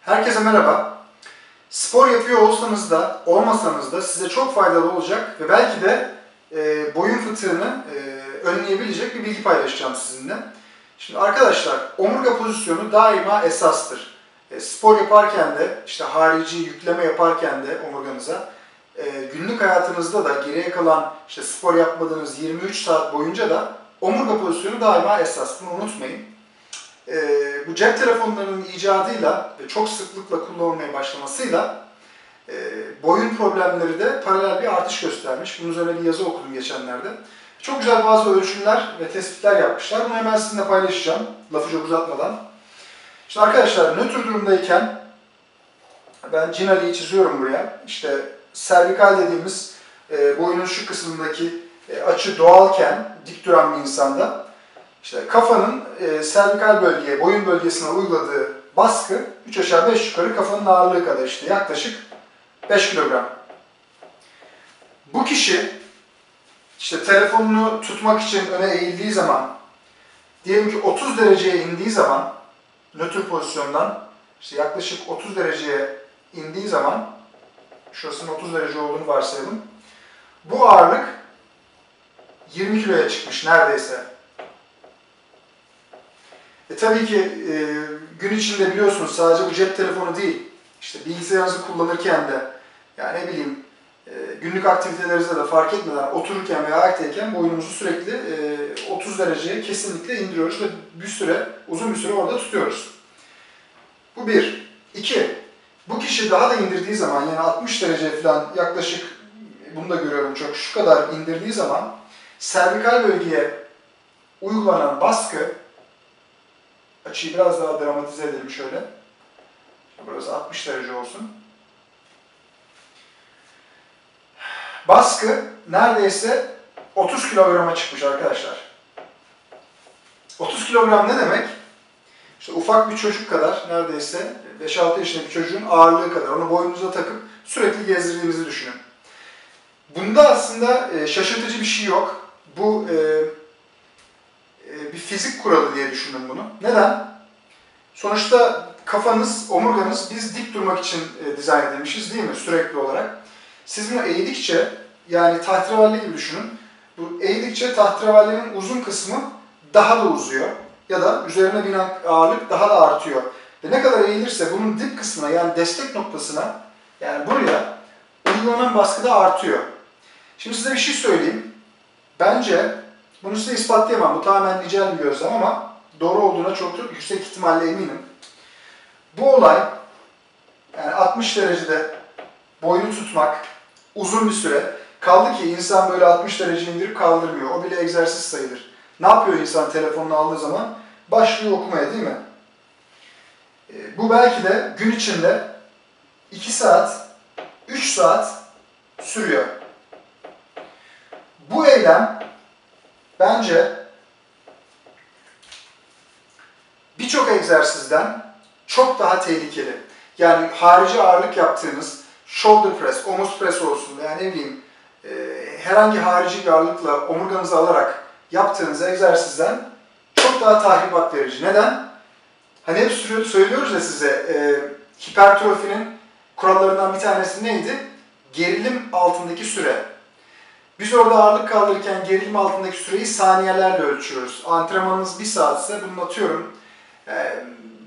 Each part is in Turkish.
Herkese merhaba. Spor yapıyor olsanız da olmasanız da size çok faydalı olacak ve belki de e, boyun fıtığını e, önleyebilecek bir bilgi paylaşacağım sizinle. Şimdi arkadaşlar omurga pozisyonu daima esastır. E, spor yaparken de işte harici yükleme yaparken de omurganıza e, günlük hayatınızda da geriye kalan işte spor yapmadığınız 23 saat boyunca da omurga pozisyonu daima esas. Bunu unutmayın e, bu cep telefonlarının icadıyla ve çok sıklıkla kullanılmaya başlamasıyla e, boyun problemleri de paralel bir artış göstermiş. Bunun üzerine bir yazı okudum geçenlerde. Çok güzel bazı ölçümler ve tespitler yapmışlar. Bunu hemen sizinle paylaşacağım. Lafı çok uzatmadan. Şimdi arkadaşlar nötr durumdayken ben Cinali'yi çiziyorum buraya. İşte servikal dediğimiz e, boynun şu kısmındaki e, açı doğalken dik duran bir insanda işte kafanın e, servikal bölgeye, boyun bölgesine uyguladığı baskı 3 aşağı 5 yukarı kafanın ağırlığı kadar işte yaklaşık 5 kilogram. Bu kişi işte telefonunu tutmak için öne eğildiği zaman diyelim ki 30 dereceye indiği zaman nötr pozisyondan işte yaklaşık 30 dereceye indiği zaman şurasının 30 derece olduğunu varsayalım. Bu ağırlık 20 kiloya çıkmış neredeyse. Tabii ki e, gün içinde biliyorsunuz sadece bu cep telefonu değil, işte bilgisayarınızı kullanırken de, yani ne bileyim e, günlük aktivitelerinizde de fark etmeden otururken veya ayaktayken boynumuzu sürekli e, 30 dereceye kesinlikle indiriyoruz ve bir süre, uzun bir süre orada tutuyoruz. Bu bir. İki, bu kişi daha da indirdiği zaman yani 60 derece falan yaklaşık bunu da görüyorum çok şu kadar indirdiği zaman servikal bölgeye uygulanan baskı Açıyı biraz daha dramatize edelim şöyle. Burası 60 derece olsun. Baskı neredeyse 30 kilograma çıkmış arkadaşlar. 30 kilogram ne demek? İşte ufak bir çocuk kadar, neredeyse 5-6 yaşındaki bir çocuğun ağırlığı kadar. Onu boynunuza takıp sürekli gezdirdiğinizi düşünün. Bunda aslında e, şaşırtıcı bir şey yok. Bu e, fizik kuralı diye düşündüm bunu. Neden? Sonuçta kafanız, omurganız biz dik durmak için e, dizayn edilmişiz değil mi sürekli olarak? Siz bunu eğdikçe, yani tahterevalli gibi düşünün. Bu eğdikçe tahterevallinin uzun kısmı daha da uzuyor. Ya da üzerine binen ağırlık daha da artıyor. Ve ne kadar eğilirse bunun dip kısmına yani destek noktasına yani buraya uygulanan baskı da artıyor. Şimdi size bir şey söyleyeyim. Bence bunu size ispatlayamam. Bu tamamen nicel bir gözlem ama doğru olduğuna çok yüksek ihtimalle eminim. Bu olay yani 60 derecede boynu tutmak uzun bir süre. Kaldı ki insan böyle 60 derece indirip kaldırmıyor. O bile egzersiz sayılır. Ne yapıyor insan telefonunu aldığı zaman? Başlıyor okumaya değil mi? E, bu belki de gün içinde 2 saat, 3 saat sürüyor. Bu eylem bence birçok egzersizden çok daha tehlikeli. Yani harici ağırlık yaptığınız shoulder press, omuz press olsun veya ne bileyim e, herhangi harici bir ağırlıkla omurganızı alarak yaptığınız egzersizden çok daha tahribat verici. Neden? Hani hep söylüyoruz ya size e, hipertrofinin kurallarından bir tanesi neydi? Gerilim altındaki süre. Biz orada ağırlık kaldırırken gerilim altındaki süreyi saniyelerle ölçüyoruz. Antrenmanınız bir saatse bunu atıyorum. Ee,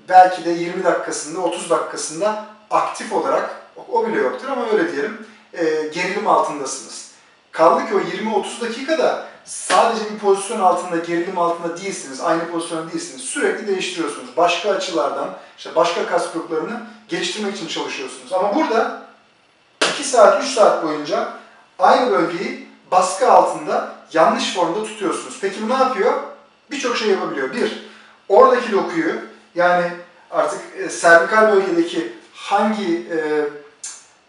belki de 20 dakikasında, 30 dakikasında aktif olarak, o bile yoktur ama öyle diyelim, e, gerilim altındasınız. Kaldı ki o 20-30 dakikada sadece bir pozisyon altında, gerilim altında değilsiniz, aynı pozisyonda değilsiniz. Sürekli değiştiriyorsunuz. Başka açılardan, işte başka kas gruplarını geliştirmek için çalışıyorsunuz. Ama burada 2 saat, 3 saat boyunca aynı bölgeyi baskı altında yanlış formda tutuyorsunuz. Peki bu ne yapıyor? Birçok şey yapabiliyor. Bir, oradaki dokuyu yani artık e, servikal bölgedeki hangi e,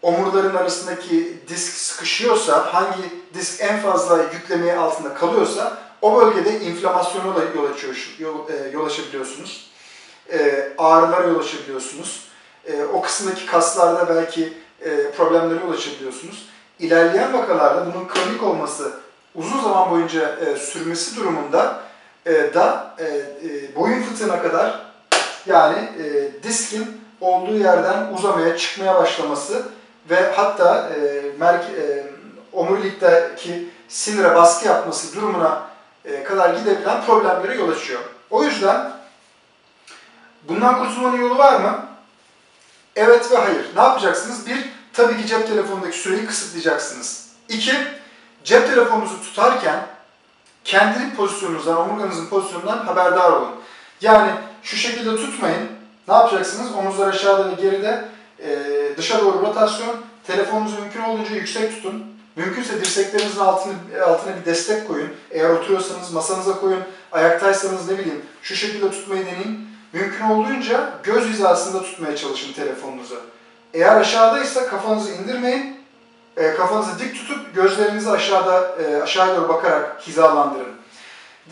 omurların arasındaki disk sıkışıyorsa, hangi disk en fazla yüklemeye altında kalıyorsa o bölgede inflamasyona yol, açıyor, yol, e, yol açabiliyorsunuz. E, ağrılara yol açabiliyorsunuz. E, o kısımdaki kaslarda belki e, problemlere yol açabiliyorsunuz. İlerleyen vakalarda bunun kronik olması, uzun zaman boyunca e, sürmesi durumunda e, da e, e, boyun fıtığına kadar yani e, diskin olduğu yerden uzamaya, çıkmaya başlaması ve hatta e, merke, e, omurilikteki sinire baskı yapması durumuna e, kadar gidebilen problemlere yol açıyor. O yüzden bundan kurtulmanın yolu var mı? Evet ve hayır. Ne yapacaksınız? Bir, tabii ki cep telefonundaki süreyi kısıtlayacaksınız. İki, cep telefonunuzu tutarken kendilik pozisyonunuzdan, omurganızın pozisyonundan haberdar olun. Yani şu şekilde tutmayın. Ne yapacaksınız? Omuzlar aşağıda ve geride, e, dışa doğru rotasyon. Telefonunuzu mümkün olduğunca yüksek tutun. Mümkünse dirseklerinizin altını, altına bir destek koyun. Eğer oturuyorsanız masanıza koyun. Ayaktaysanız ne bileyim şu şekilde tutmayı deneyin. Mümkün olduğunca göz hizasında tutmaya çalışın telefonunuzu. Eğer aşağıdaysa kafanızı indirmeyin. E, kafanızı dik tutup gözlerinizi aşağıda e, aşağıya doğru bakarak hizalandırın.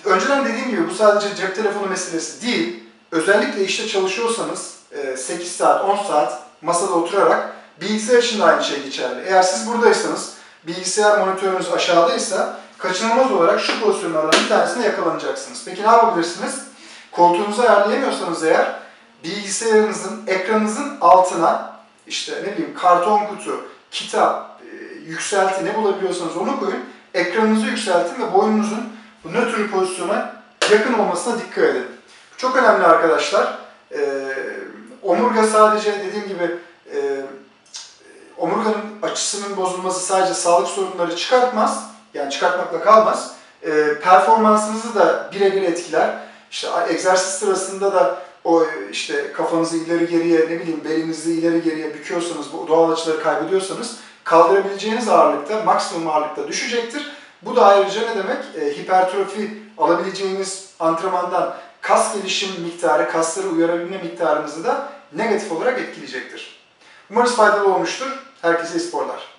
Önceden dediğim gibi bu sadece cep telefonu meselesi değil. Özellikle işte çalışıyorsanız e, 8 saat, 10 saat masada oturarak bilgisayar için de aynı şey geçerli. Eğer siz buradaysanız bilgisayar monitörünüz aşağıdaysa kaçınılmaz olarak şu pozisyonlardan bir tanesine yakalanacaksınız. Peki ne yapabilirsiniz? Koltuğunuzu ayarlayamıyorsanız eğer bilgisayarınızın, ekranınızın altına işte ne bileyim karton kutu, kitap, e, yükselti ne bulabiliyorsanız onu koyun. Ekranınızı yükseltin ve boynunuzun bu nötr pozisyona yakın olmasına dikkat edin. Çok önemli arkadaşlar. Ee, omurga sadece dediğim gibi e, omurganın açısının bozulması sadece sağlık sorunları çıkartmaz. Yani çıkartmakla kalmaz. E, performansınızı da birebir etkiler. İşte egzersiz sırasında da o işte kafanızı ileri geriye ne bileyim belinizi ileri geriye büküyorsanız, bu doğal açıları kaybediyorsanız kaldırabileceğiniz ağırlıkta, maksimum ağırlıkta düşecektir. Bu da ayrıca ne demek? E, hipertrofi alabileceğiniz antrenmandan kas gelişim miktarı, kasları uyarabilme miktarınızı da negatif olarak etkileyecektir. Umarız faydalı olmuştur. Herkese sporlar.